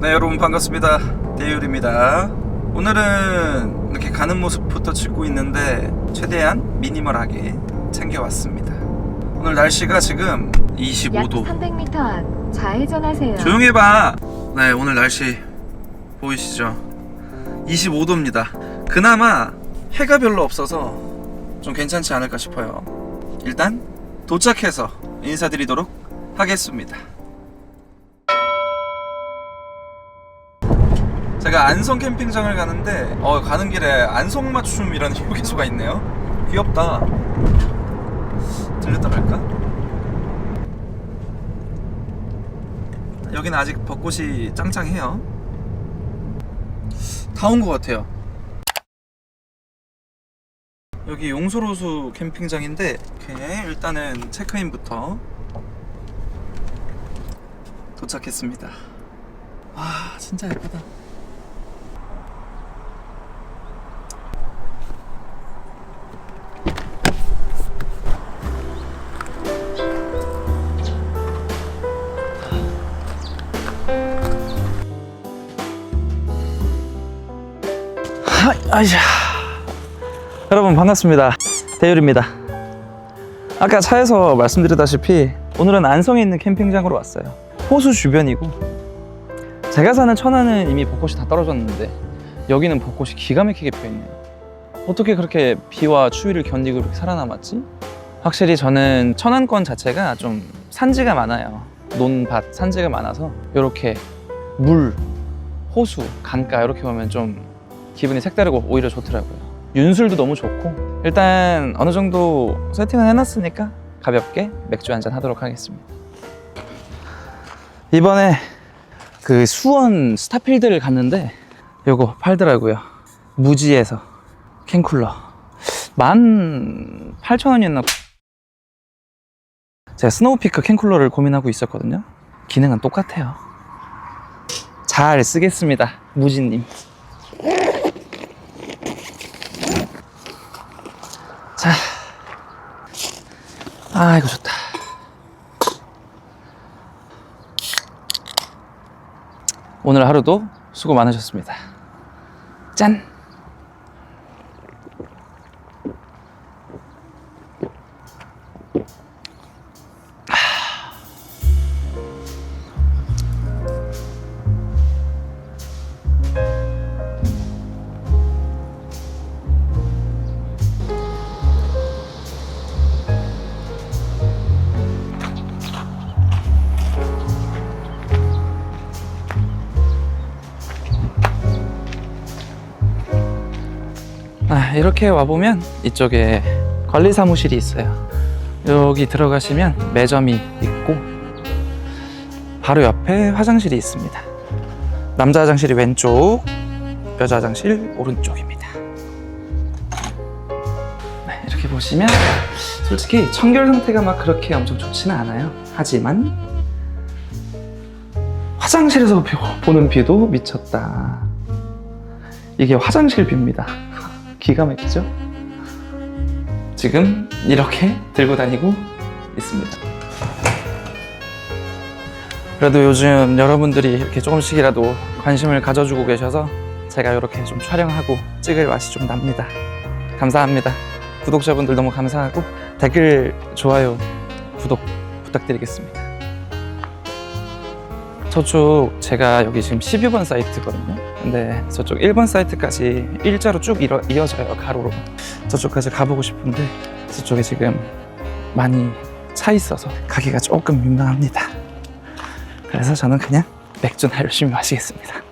네 여러분 반갑습니다. 대율입니다. 오늘은 이렇게 가는 모습부터 찍고 있는데 최대한 미니멀하게 챙겨왔습니다. 오늘 날씨가 지금 약 25도 300m 앞. 좌회전하세요. 조용히 해봐. 네 오늘 날씨 보이시죠? 25도입니다. 그나마 해가 별로 없어서 좀 괜찮지 않을까 싶어요. 일단 도착해서 인사드리도록 하겠습니다 제가 안성 캠핑장을 가는데 어 가는 길에 안성 맞춤이라는 휴게소가 있네요. 귀엽다. 들렸다 갈까? 여기는 아직 벚꽃이 짱짱해요. 다 온 것 같아요. 여기 용소로수 캠핑장인데 오케이. 일단은 체크인부터 도착했습니다. 와 진짜 예쁘다 아이야 여러분 반갑습니다. 대율입니다. 아까 차에서 말씀드렸다시피 오늘은 안성에 있는 캠핑장으로 왔어요. 호수 주변이고. 제가 사는 천안은 이미 벚꽃이 다 떨어졌는데 여기는 벚꽃이 기가 막히게 피어있네요. 어떻게 그렇게 비와 추위를 견디고 그렇게 살아남았지? 확실히 저는 천안권 자체가 좀 산지가 많아요. 논밭 산지가 많아서 이렇게 물, 호수, 강가 이렇게 보면 좀 기분이 색다르고 오히려 좋더라고요. 윤술도 너무 좋고 일단 어느 정도 세팅은 해놨으니까 가볍게 맥주 한잔 하도록 하겠습니다. 이번에 그 수원 스타필드를 갔는데 요거 팔더라고요. 무지에서 캔쿨러 18,000원이었나 제가 스노우피크 캔쿨러를 고민하고 있었거든요. 기능은 똑같아요. 잘 쓰겠습니다. 무지님. 아, 이거 좋다. 오늘 하루도 수고 많으셨습니다. 짠! 아, 이렇게 와보면 이쪽에 관리 사무실이 있어요. 여기 들어가시면 매점이 있고 바로 옆에 화장실이 있습니다. 남자 화장실이 왼쪽, 여자 화장실 오른쪽입니다. 네, 이렇게 보시면 솔직히 청결 상태가 막 그렇게 엄청 좋지는 않아요. 하지만 화장실에서 비- 보는 뷰도 미쳤다. 이게 화장실 뷰입니다. 기가 막히죠? 지금 이렇게 들고 다니고 있습니다. 그래도 요즘 여러분들이 이렇게 조금씩이라도 관심을 가져주고 계셔서 제가 이렇게 좀 촬영하고 찍을 맛이 좀 납니다. 감사합니다. 구독자분들 너무 감사하고 댓글, 좋아요, 구독 부탁드리겠습니다. 저쪽 제가 여기 지금 12번 사이트거든요. 근데 저쪽 1번 사이트까지 일자로 쭉 이어, 이어져요 가로로. 저쪽까지 가보고 싶은데 저쪽에 지금 많이 차 있어서 가기가 조금 민망합니다. 그래서 저는 그냥 맥주나 열심히 마시겠습니다.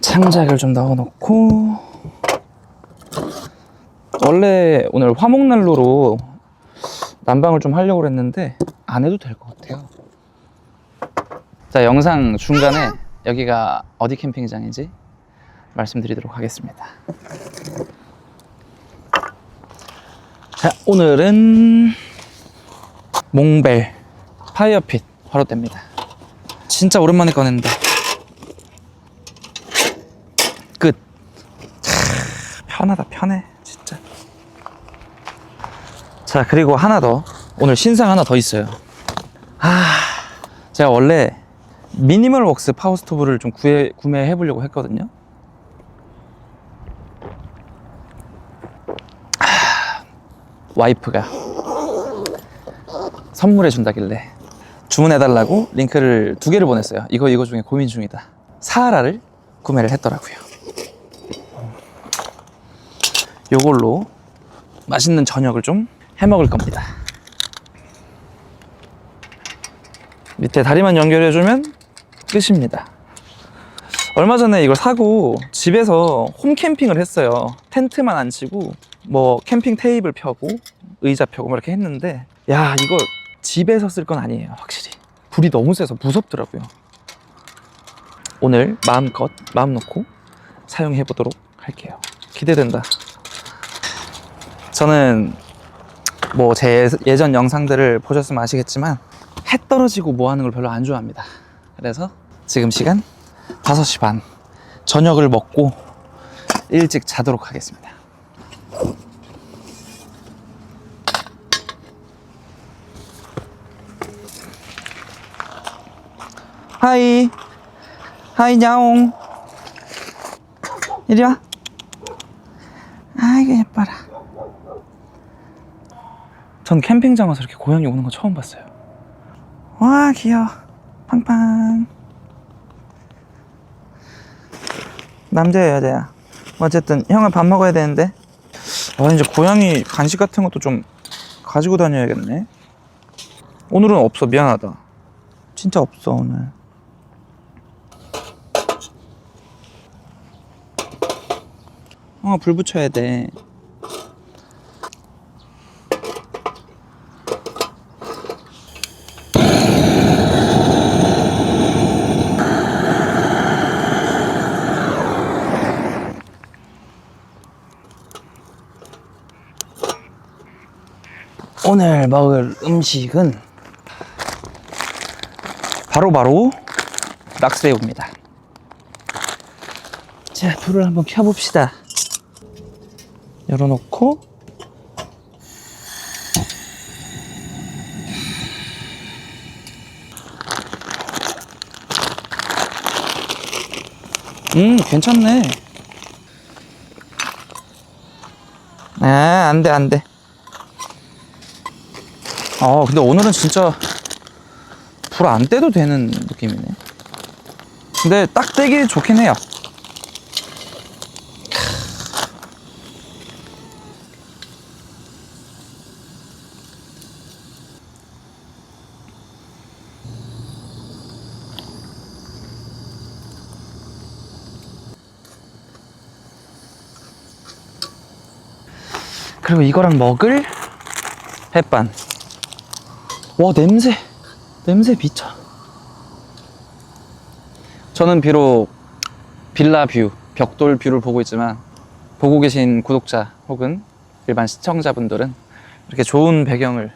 창작을 좀 넣어놓고 원래 오늘 화목난로로 난방을 좀 하려고 했는데 안 해도 될 것 같아요. 자, 영상 중간에 여기가 어디 캠핑장인지 말씀드리도록 하겠습니다. 자, 오늘은 몽벨 파이어핏 화로대입니다. 진짜 오랜만에 꺼냈는데 끝. 차, 편하다 편해. 자 그리고 하나 더 오늘 신상 하나 더 있어요. 아, 제가 원래 미니멀 웍스 파워 스토브를 좀 구해, 구매해 보려고 했거든요. 아, 와이프가 선물해 준다길래 주문해 달라고 링크를 두 개를 보냈어요. 이거 이거 중에 고민 중이다. 사하라를 구매를 했더라고요. 요걸로 맛있는 저녁을 좀 해 먹을 겁니다. 밑에 다리만 연결해주면 끝입니다. 얼마 전에 이걸 사고 집에서 홈 캠핑을 했어요. 텐트만 안 치고 뭐 캠핑 테이블 펴고 의자 펴고 뭐 이렇게 했는데 야 이거 집에서 쓸 건 아니에요 확실히 불이 너무 세서 무섭더라고요. 오늘 마음껏 마음 놓고 사용해 보도록 할게요. 기대된다. 저는 뭐 제 예전 영상들을 보셨으면 아시겠지만 해 떨어지고 뭐 하는 걸 별로 안 좋아합니다. 그래서 지금 시간 5시 반 저녁을 먹고 일찍 자도록 하겠습니다. 하이 하이 냐옹 이리 와 아이고 예뻐라 전 캠핑장 와서 이렇게 고양이 오는 거 처음 봤어요. 와 귀여워. 팡팡 남자야 여자야 어쨌든 형은 밥 먹어야 되는데. 아 이제 고양이 간식 같은 것도 좀 가지고 다녀야겠네. 오늘은 없어. 미안하다. 진짜 없어 오늘. 어, 불 붙여야 돼. 오늘 먹을 음식은 바로 바로 낙새우입니다. 자, 불을 한번 켜봅시다. 열어놓고 음 괜찮네 아 안 돼 안 돼 아 근데 오늘은 진짜 불 안 떼도 되는 느낌이네 근데 딱 떼기 좋긴 해요 그리고 이거랑 먹을 햇반. 와, 냄새. 냄새 미쳐. 저는 비록 빌라 뷰, 벽돌 뷰를 보고 있지만, 보고 계신 구독자 혹은 일반 시청자분들은 이렇게 좋은 배경을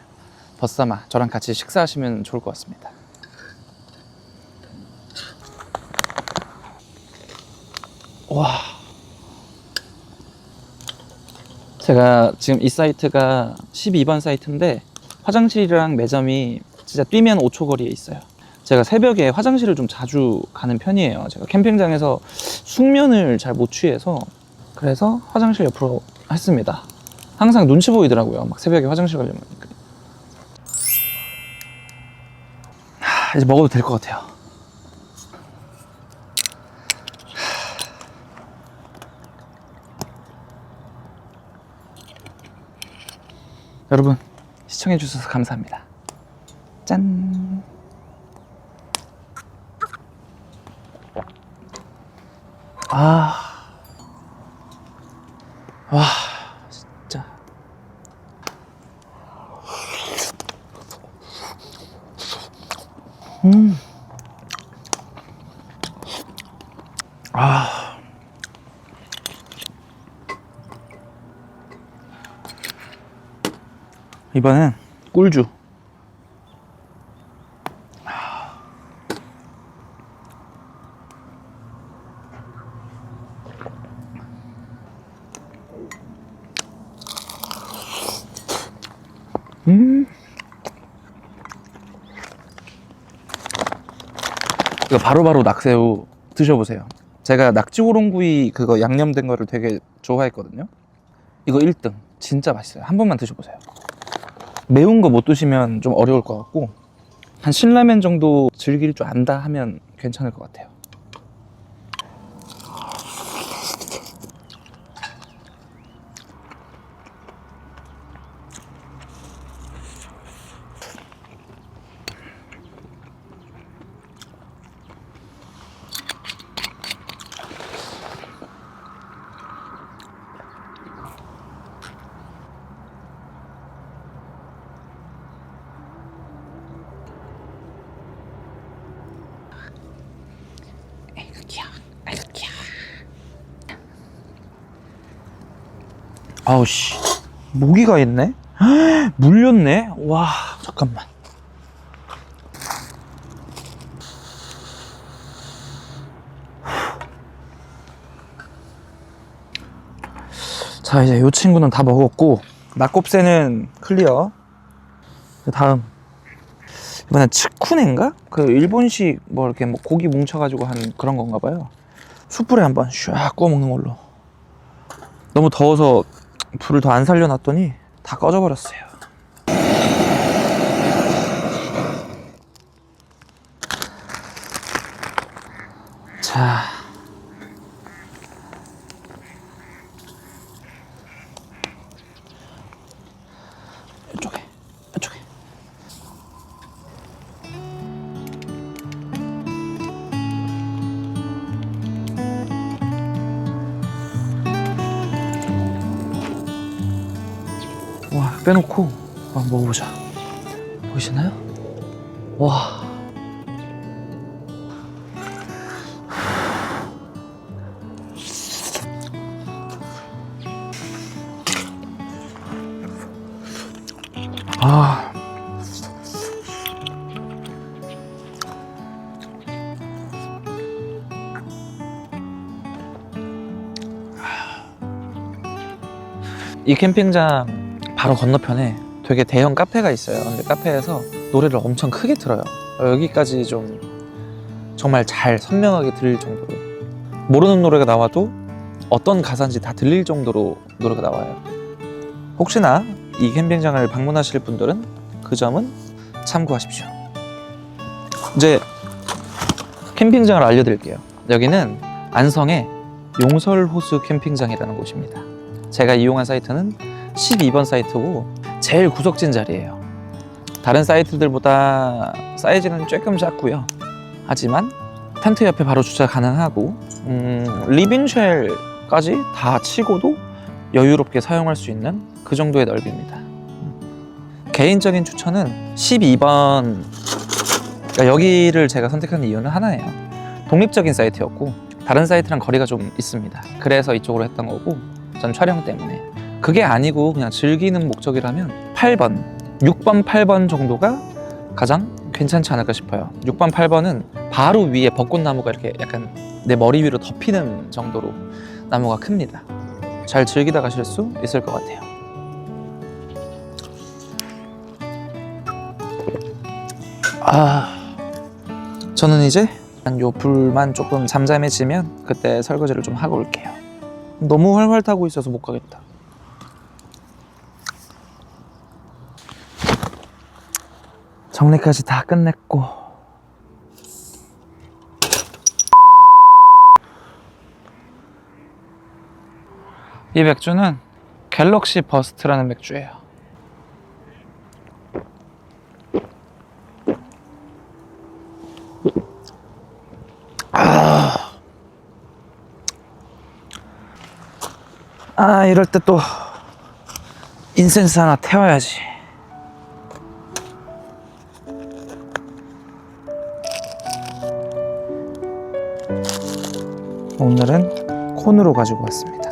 벗삼아 저랑 같이 식사하시면 좋을 것 같습니다. 와. 제가 지금 이 사이트가 12번 사이트인데 화장실이랑 매점이 진짜 뛰면 5초 거리에 있어요. 제가 새벽에 화장실을 좀 자주 가는 편이에요. 제가 캠핑장에서 숙면을 잘 못 취해서 그래서 화장실 옆으로 했습니다. 항상 눈치 보이더라고요. 막 새벽에 화장실 가려면. 하, 이제 먹어도 될 것 같아요. 여러분 시청해 주셔서 감사합니다. 짠. 아. 이번엔 꿀주 음. 이거 바로바로 바로 낙새우 드셔보세요. 제가 낙지호롱구이 그거 양념된 거를 되게 좋아했거든요. 이거 1등. 진짜 맛있어요. 한 번만 드셔보세요. 매운 거 못 드시면 좀 어려울 것 같고 한 신라면 정도 즐길 줄 안다 하면 괜찮을 것 같아요. 아우 씨 모기가 있네? 물렸네? 와 잠깐만. 자 이제 이 친구는 다 먹었고 낙곱새는 클리어. 그 다음 이번엔 츠쿠네인가? 그 일본식 뭐 이렇게 뭐 고기 뭉쳐가지고 한 그런 건가 봐요. 숯불에 한번 샥 구워 먹는 걸로. 너무 더워서 불을 더 안 살려놨더니 다 꺼져버렸어요. 자. 빼놓고 한번 먹어보자 보이시나요? 와 아. 이 캠핑장 바로 건너편에 되게 대형 카페가 있어요. 근데 카페에서 노래를 엄청 크게 틀어요. 여기까지 좀 정말 잘 선명하게 들릴 정도로 모르는 노래가 나와도 어떤 가사인지 다 들릴 정도로 노래가 나와요. 혹시나 이 캠핑장을 방문하실 분들은 그 점은 참고하십시오. 이제 캠핑장을 알려드릴게요. 여기는 안성의 용설호수 캠핑장이라는 곳입니다. 제가 이용한 사이트는 12번 사이트고 제일 구석진 자리예요. 다른 사이트들보다 사이즈는 조금 작고요. 하지만 텐트 옆에 바로 주차 가능하고 음, 리빙쉘까지 다 치고도 여유롭게 사용할 수 있는 그 정도의 넓이입니다. 개인적인 추천은 12번 그러니까 여기를 제가 선택한 이유는 하나예요. 독립적인 사이트였고 다른 사이트랑 거리가 좀 있습니다. 그래서 이쪽으로 했던 거고 전 촬영 때문에 그게 아니고 그냥 즐기는 목적이라면 8번, 6번, 8번 정도가 가장 괜찮지 않을까 싶어요. 6번, 8번은 바로 위에 벚꽃나무가 이렇게 약간 내 머리 위로 덮이는 정도로 나무가 큽니다. 잘 즐기다 가실 수 있을 것 같아요. 아, 저는 이제 한요 불만 조금 잠잠해지면 그때 설거지를 좀 하고 올게요. 너무 활활 타고 있어서 못 가겠다. 정리까지 다 끝냈고 이 맥주는 갤럭시 버스트라는 맥주예요. 아 이럴 때 또 인센스 하나 태워야지. 오늘은 콘으로 가지고 왔습니다.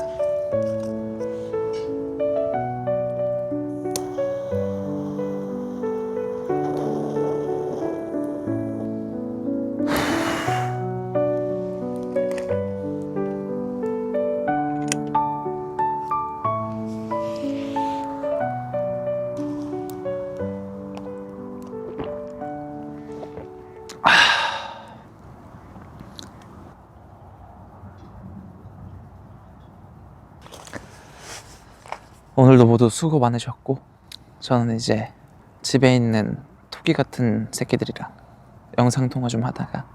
오늘도 모두 수고 많으셨고 저는 이제 집에 있는 토끼 같은 새끼들이랑 영상 통화 좀 하다가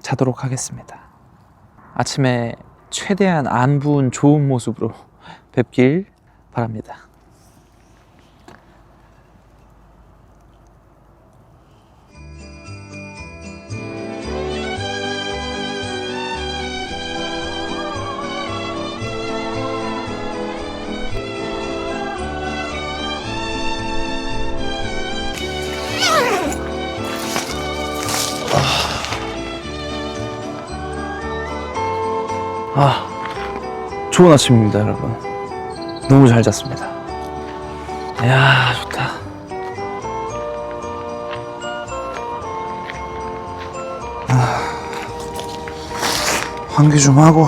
자도록 하겠습니다. 아침에 최대한 안 부은 좋은 모습으로 뵙길 바랍니다. 좋은 아침입니다, 여러분. 너무 잘 잤습니다. 이야, 좋다. 아, 환기 좀 하고.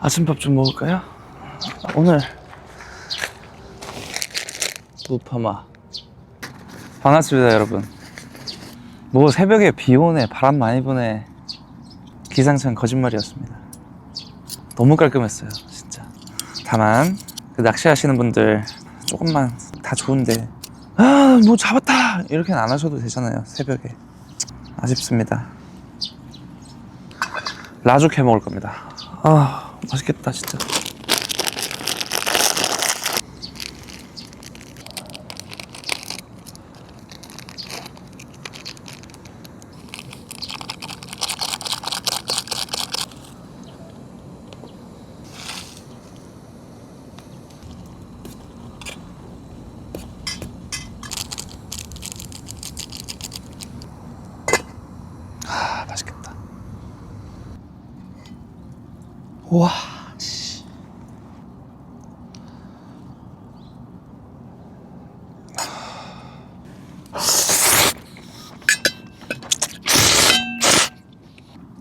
아침밥 좀 먹을까요? 오늘 무파마. 반갑습니다 여러분. 뭐 새벽에 비 오네 바람 많이 부네. 기상청 거짓말이었습니다. 너무 깔끔했어요 진짜. 다만 그 낚시하시는 분들 조금만 다 좋은데 아뭐 잡았다! 이렇게는 안 하셔도 되잖아요 새벽에 아쉽습니다. 라죽 해 먹을 겁니다. 아 맛있겠다 진짜 와 씨.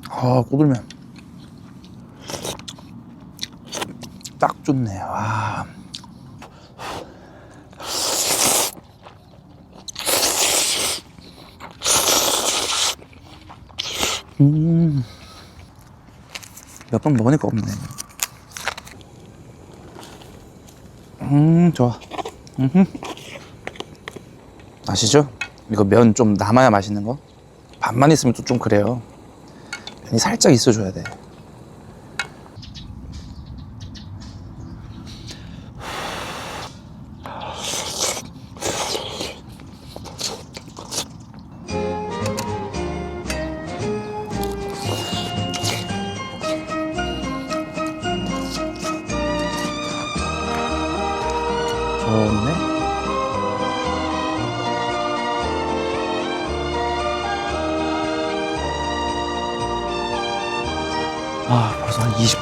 아 꼬들면 딱 좋네 와 음. 몇 번 먹으니까 없네. 음, 좋아. 음흠. 아시죠? 이거 면 좀 남아야 맛있는 거? 반만 있으면 또 좀 그래요. 면이 살짝 있어줘야 돼.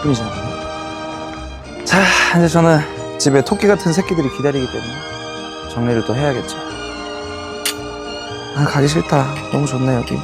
10분이 지났네. 자, 이제 저는 집에 토끼 같은 새끼들이 기다리기 때문에 정리를 또 해야겠죠. 아, 가기 싫다. 너무 좋네, 여기.